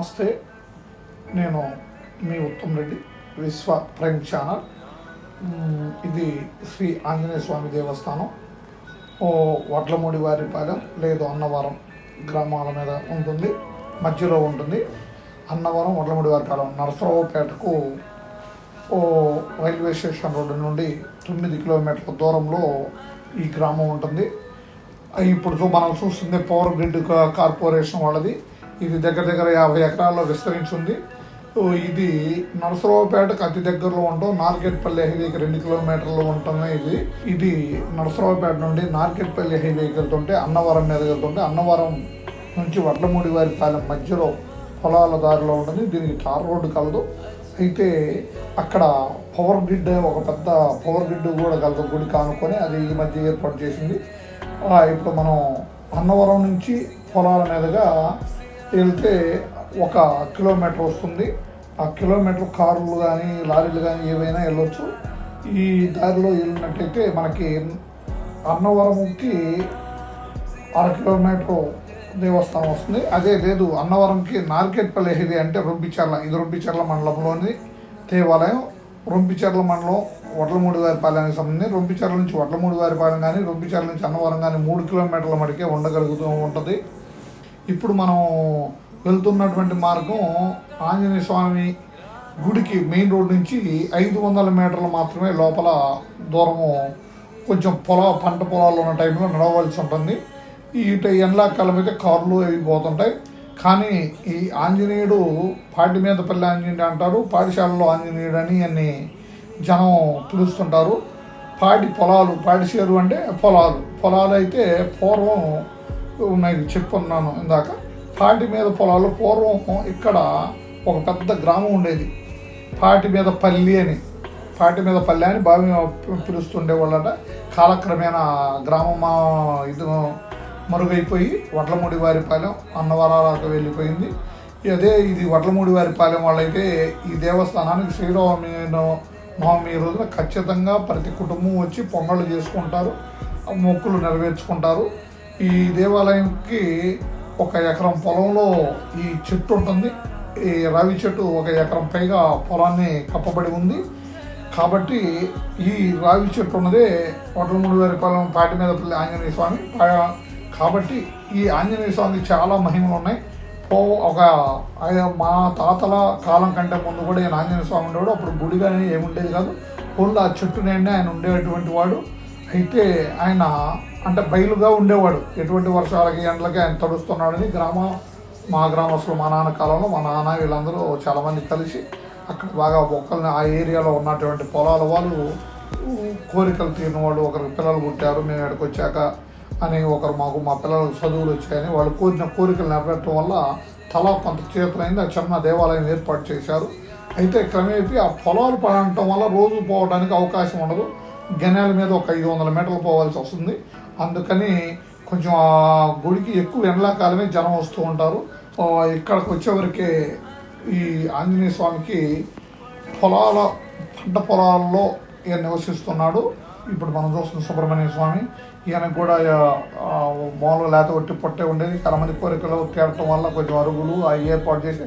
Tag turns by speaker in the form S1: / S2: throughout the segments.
S1: నమస్తే. నేను మీ ఉత్తమ్ రెడ్డి విశ్వ ప్రైమ్ ఛానల్. ఇది శ్రీ ఆంజనేయ స్వామి దేవస్థానం. ఓ వడ్లమూడి వారిపాలెం లేదు అన్నవరం గ్రామాల మీద ఉంటుంది మధ్యలో ఉంటుంది. అన్నవరం వడ్లమూడి వారిపాలెం నరసరావుపేటకు ఓ రైల్వే స్టేషన్ రోడ్డు నుండి తొమ్మిది కిలోమీటర్ల దూరంలో ఈ గ్రామం ఉంటుంది. ఇప్పుడు మనం చూస్తుంది పవర్ గ్రిడ్ కార్పొరేషన్ వాళ్ళది. ఇది దగ్గర దగ్గర యాభై ఎకరాల్లో విస్తరించి ఇది నరసరావుపేటకు అతి దగ్గరలో ఉండడం నార్కెట్పల్లి హైవేకి రెండు కిలోమీటర్లు ఉంటుంది ఇది. ఇది నరసరావుపేట నుండి నార్కెట్పల్లి హైవేకి వెళ్తుంటే అన్నవరం మీద వెళ్తుంటే అన్నవరం నుంచి వడ్లమూడి వారి పాలెం మధ్యలో పొలాల దారిలో ఉంటుంది. దీనికి తార్ రోడ్డు కలదు. అయితే అక్కడ పవర్ గ్రిడ్ ఒక పెద్ద పవర్ గ్రిడ్ కూడా కలదు. గుడి కానుకొని అది ఈ మధ్య ఏర్పాటు చేసింది. ఇప్పుడు మనం అన్నవరం నుంచి పొలాల మీదుగా వెళ్తే ఒక కిలోమీటర్ వస్తుంది. ఆ కిలోమీటర్ కార్లు కానీ లారీలు కానీ ఏవైనా వెళ్ళొచ్చు. ఈ దారిలో వెళ్ళినట్టయితే మనకి అన్నవరంకి అర కిలోమీటర్ దేవస్థానం వస్తుంది. అదే లేదు అన్నవరంకి నార్కెట్పల్లి హైవే అంటే రొంపిచర్ల ఇది రొంపిచర్ల మండలంలోని దేవాలయం. రొంపిచర్ల మండలం వడ్లమూడివారిపాలెనికి సంబంధించి రొంపిచర్ల నుంచి వడ్లమూడివారిపాలెం కానీ రొంపిచర్ల నుంచి అన్నవరం కానీ మూడు కిలోమీటర్ల మటుకే ఉండగలుగుతూ ఉంటుంది. ఇప్పుడు మనం వెళ్తున్నటువంటి మార్గం ఆంజనేయ స్వామి గుడికి మెయిన్ రోడ్ నుంచి ఐదు వందల మీటర్లు మాత్రమే లోపల దూరము కొంచెం పొల పంట పొలాలు ఉన్న టైంలో నడవలసి ఉంటుంది. ఈ ఎండ్లా ఎండాకాలం అయితే కార్లు అవి పోతుంటాయి. కానీ ఈ ఆంజనేయుడు పాటి మీద పల్లె ఆంజనేయుడు అంటారు పాఠశాలలో ఆంజనేయుడు అని అన్ని జనం పిలుస్తుంటారు. పాడి పొలాలు పాటిసేరు అంటే పొలాలు. పొలాలు అయితే పూర్వం ఉన్నాయి చెప్పున్నాను ఇందాక. పాటి మీద పొలాలు పూర్వం ఇక్కడ ఒక పెద్ద గ్రామం ఉండేది. పాటి మీద పల్లి అని. పాటి మీద పల్లె అని బావి పిలుస్తుండే వాళ్ళట. కాలక్రమేణా గ్రామం ఇది మరుగైపోయి వడ్లమూడి వారిపాలెం అన్నవరాలకు వెళ్ళిపోయింది. అదే ఇది వడ్లమూడి వారిపాలెం వాళ్ళైతే ఈ దేవస్థానానికి శ్రీరామి నవమి రోజున ఖచ్చితంగా ప్రతి కుటుంబం వచ్చి పొంగళ్ళు చేసుకుంటారు మొక్కులు నెరవేర్చుకుంటారు. ఈ దేవాలయంకి ఒక ఎకరం పొలంలో ఈ చెట్టు ఉంటుంది. ఈ రావి చెట్టు ఒక ఎకరం పైగా పొలాన్ని కప్పబడి ఉంది. కాబట్టి ఈ రావి చెట్టు ఉన్నదే వడ్లమూడి వారి పొలం పాటి మీద పల్లి ఆంజనేయ స్వామి. కాబట్టి ఈ ఆంజనేయ స్వామికి చాలా మహిమలు ఉన్నాయి. పో ఒక మా తాతల కాలం కంటే ముందు కూడా ఈయన ఆంజనేయ స్వామి ఉండేవాడు. అప్పుడు గుడి కానీ ఏముండేది కాదు. ఓన్లీ ఆ చెట్టు ఆయన ఉండేటువంటి వాడు. అయితే ఆయన అంటే బయలుగా ఉండేవాడు. ఎటువంటి వర్షాలకి ఎండలకి ఆయన తడుస్తున్నాడని గ్రామ మా గ్రామస్తులు మా నాన్న కాలంలో మా నాన్న వీళ్ళందరూ చాలామంది కలిసి అక్కడ బాగా మొక్కల్ని ఆ ఏరియాలో ఉన్నటువంటి పొలాల వాళ్ళు కోరికలు తీరిన వాళ్ళు ఒకరికి పిల్లలు పుట్టారు మేము ఇక్కడికి వచ్చాక అని ఒకరు మాకు మా పిల్లలకు చదువులు వచ్చాయని వాళ్ళు కోరిన కోరికలు నెరవేరటం వల్ల తలా కొంత చేతులైంది. ఆ చిన్న దేవాలయం ఏర్పాటు చేశారు. అయితే క్రమేపీ ఆ పొలాలు పడటం వల్ల రోజు పోవడానికి అవకాశం ఉండదు. గనాల మీద ఒక ఐదు వందల మీటర్లు పోవాల్సి వస్తుంది. అందుకని కొంచెం ఆ గుడికి ఎక్కువ ఎండాకాలమే జనం వస్తూ ఉంటారు. ఇక్కడికి వచ్చేవరకే ఈ ఆంజనేయ స్వామికి పొలాల పంట పొలాల్లో ఈయన నివసిస్తున్నాడు. ఇప్పుడు మనం చూస్తున్న సుబ్రహ్మణ్య స్వామి ఈయనకు కూడా మామూలుగా లేత ఒట్టి పొట్టే ఉండేది. చాలా మంది కోరికలు తీరటం వల్ల కొంచెం అరుగులు అవి ఏర్పాటు చేసి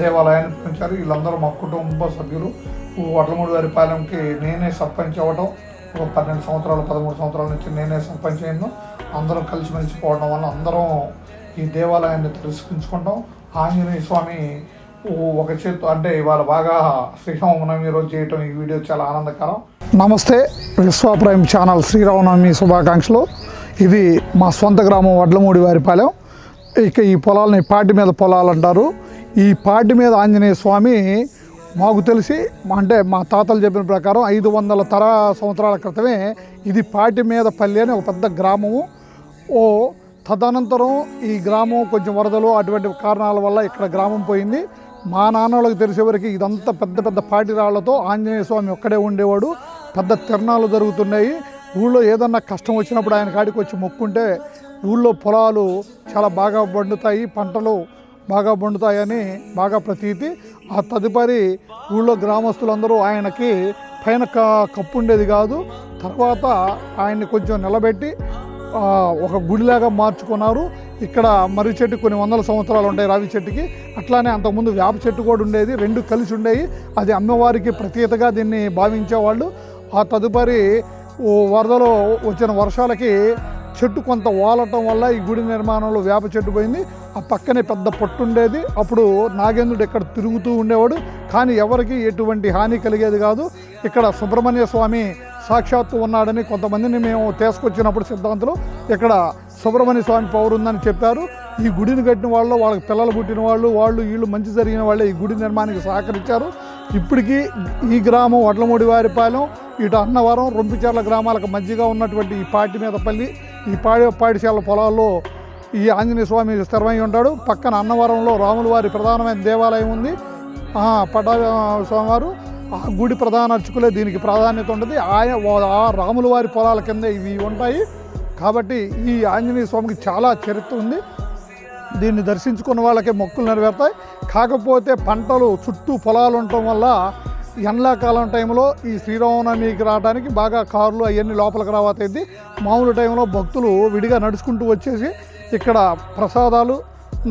S1: దేవాలయాన్ని పెంచారు. వీళ్ళందరూ మా కుటుంబ సభ్యులు. వడ్లమూడి వారి పాలెంకి నేనే సర్పంచ్ అవ్వడం ఒక పన్నెండు సంవత్సరాలు పదమూడు సంవత్సరాల నుంచి నేనే సర్పంచ్ అందరం కలిసిమెలిసి పోవడం వల్ల అందరం ఈ దేవాలయాన్ని తెలుసుకుంటాం ఆంజనేయ స్వామి ఒక చేతు అంటే ఇవాళ బాగా శ్రీరామనవమి రోజు చేయటం ఈ వీడియో చాలా ఆనందకరం. నమస్తే విశ్వప్రైమ్ ఛానల్ శ్రీరామనవమి శుభాకాంక్షలు. ఇది మా సొంత గ్రామం వడ్లమూడి వారిపాలెం ఇక ఈ పొలాలని పాటి మీద పొలాలు అంటారు ఈ పాటి మీద ఆంజనేయ స్వామి మాకు తెలిసి మా- అంటే మా తాతలు చెప్పిన ప్రకారం ఐదు వందల తర సంవత్సరాల క్రితమే ఇది పాటి మీద పల్లి అని ఒక పెద్ద గ్రామము. ఓ తదనంతరం ఈ గ్రామం కొంచెం వరదలు అటువంటి కారణాల వల్ల ఇక్కడ గ్రామం పోయింది. మా నాన్నలకు తెలిసేవరకు ఇదంతా పెద్ద పెద్ద పాటి రాళ్ళతో ఆంజనేయ స్వామి ఒక్కడే ఉండేవాడు. పెద్ద తిరణాలు జరుగుతున్నాయి. ఊళ్ళో ఏదన్నా కష్టం వచ్చినప్పుడు ఆయన కాడికి వచ్చి మొక్కుంటే ఊళ్ళో పొలాలు చాలా బాగా పండుతాయి. పంటలు బాగా పండుతాయని బాగా ప్రతీతి. ఆ తదుపరి ఊళ్ళో గ్రామస్తులందరూ ఆయనకి పైన క కప్పు ఉండేది కాదు. తర్వాత ఆయన్ని కొంచెం నిలబెట్టి ఒక గుడిలాగా మార్చుకున్నారు. ఇక్కడ మర్రి చెట్టు కొన్ని వందల సంవత్సరాలు ఉంటాయి రావి చెట్టుకి. అట్లానే అంతకుముందు వేప చెట్టు కూడా ఉండేది. రెండు కలిసి ఉండేవి అది అమ్మవారికి ప్రతీతగా దీన్ని భావించేవాళ్ళు. ఆ తదుపరి వరదలో వచ్చిన వర్షాలకి చెట్టు కొంత వాలటం వల్ల ఈ గుడి నిర్మాణంలో వేప చెట్టు పోయింది. ఆ పక్కనే పెద్ద పొట్టు ఉండేది. అప్పుడు నాగేంద్రుడు ఇక్కడ తిరుగుతూ ఉండేవాడు. కానీ ఎవరికి ఎటువంటి హాని కలిగేది కాదు. ఇక్కడ సుబ్రహ్మణ్య స్వామి సాక్షాత్తు ఉన్నాడని కొంతమందిని మేము తీసుకొచ్చినప్పుడు సిద్ధాంతులు ఇక్కడ సుబ్రహ్మణ్య స్వామి పవర్ ఉందని చెప్పారు. ఈ గుడిని కట్టిన వాళ్ళు వాళ్ళకి పిల్లలు పుట్టిన వాళ్ళు వాళ్ళు వీళ్ళు మంచి జరిగిన వాళ్ళే ఈ గుడి నిర్మాణానికి సహకరించారు. ఇప్పటికీ ఈ గ్రామం వడ్లమూడి వారిపాలెం ఇటు అన్నవరం రొంపిచర్ల గ్రామాలకు మధ్యగా ఉన్నటువంటి ఈ పాటి మీద పల్లి ఈ పాడి పాడిశాల పొలాల్లో ఈ ఆంజనేయ స్వామి స్థిరమై ఉంటాడు. పక్కన అన్నవరంలో రాముల వారి ప్రధానమైన దేవాలయం ఉంది. ఆ, పటా స్వామివారు ఆ గుడి ప్రధాన అర్చకులే దీనికి ప్రాధాన్యత ఉంటుంది. ఆయా ఆ రాముల వారి పొలాల కింద ఇవి ఉంటాయి. కాబట్టి ఈ ఆంజనేయ స్వామికి చాలా చరిత్ర ఉంది. దీన్ని దర్శించుకున్న వాళ్ళకే మొక్కులు నెరవేరుతాయి. కాకపోతే పంటలు చుట్టూ పొలాలు ఉండటం వల్ల ఎండాకాలం టైంలో ఈ శ్రీరామనవమికి రావడానికి బాగా కార్లు అవన్నీ లోపలికి రావతైంది. మామూలు టైంలో భక్తులు విడిగా నడుచుకుంటూ వచ్చేసి ఇక్కడ ప్రసాదాలు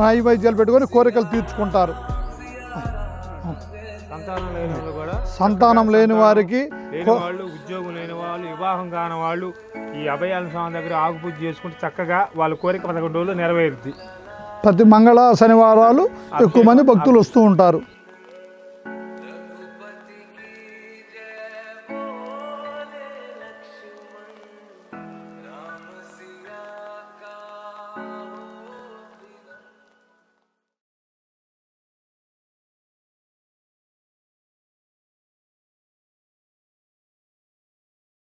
S1: నైవేద్యాలు పెట్టుకొని కోరికలు తీర్చుకుంటారు.
S2: సంతానం లేని
S1: వారికి
S2: వాళ్ళు ఉద్యోగం లేని వాళ్ళు వివాహం కాని వాళ్ళు ఈ అభయాల స్వామి దగ్గర ఆకుపూజ చేసుకుంటే చక్కగా వాళ్ళ కోరిక పదకొండు రోజులు నెరవేరుద్ది.
S1: ప్రతి మంగళ శనివారాలు ఎక్కువ మంది భక్తులు వస్తూ ఉంటారు.